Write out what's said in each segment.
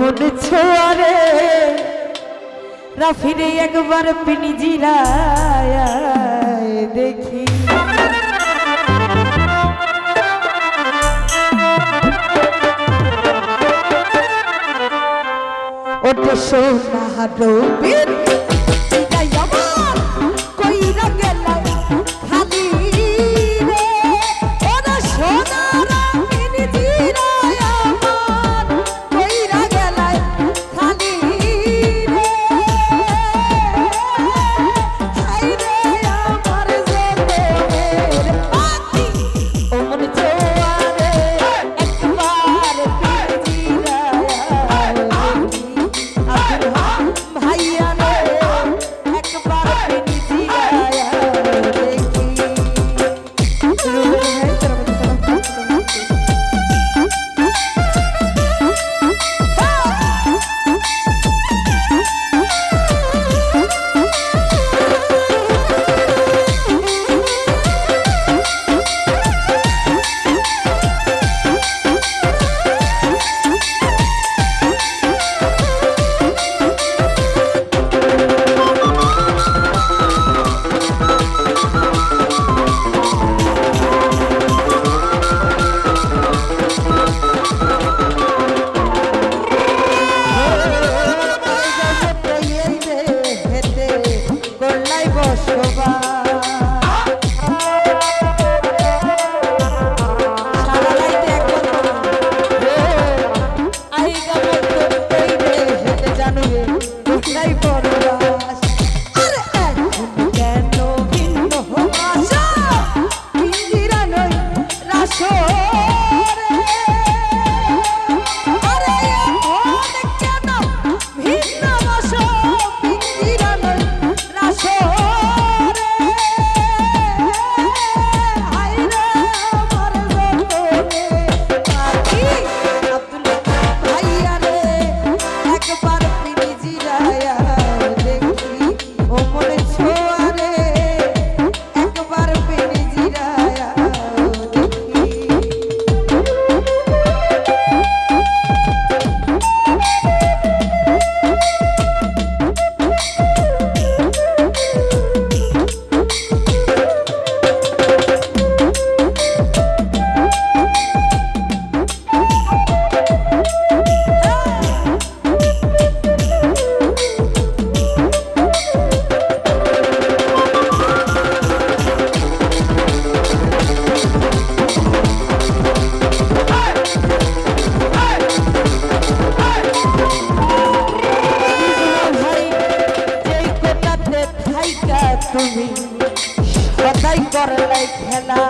এমন ছোয়ারে না ফিরে একবার পিনি জিরায় দেখি। ওটা সোনা হাটো রবির খেলা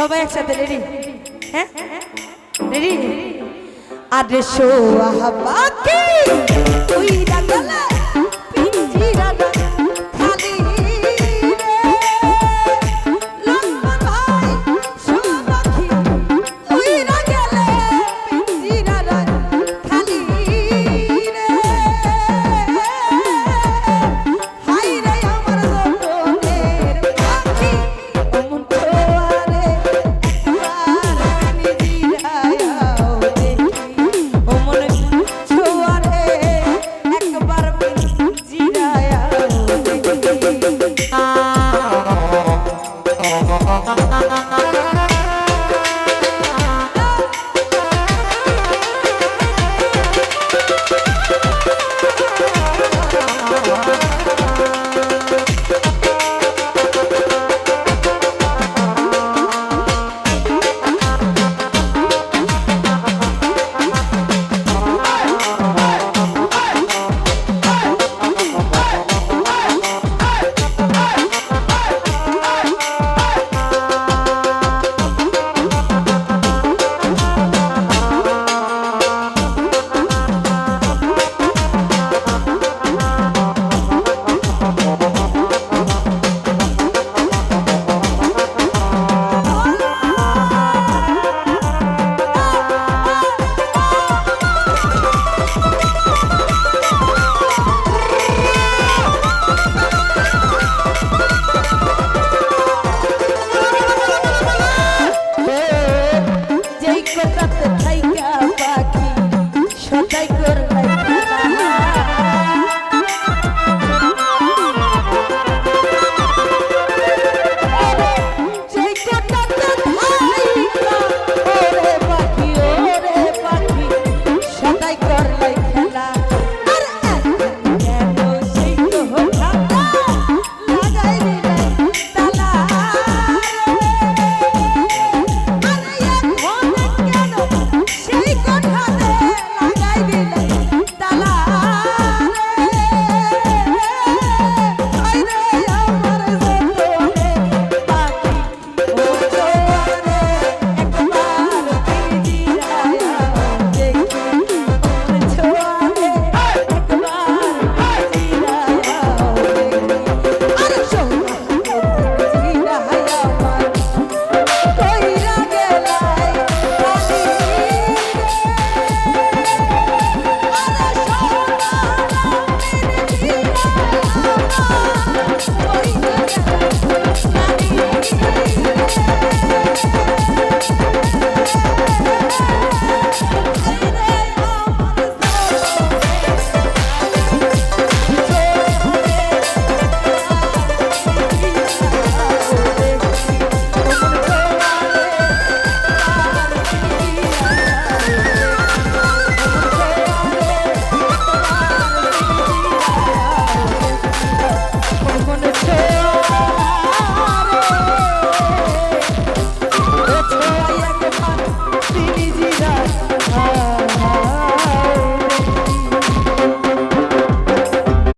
সবাই একসাথে রেডি হ্যাঁ? রেডি আরে সোয়া তুই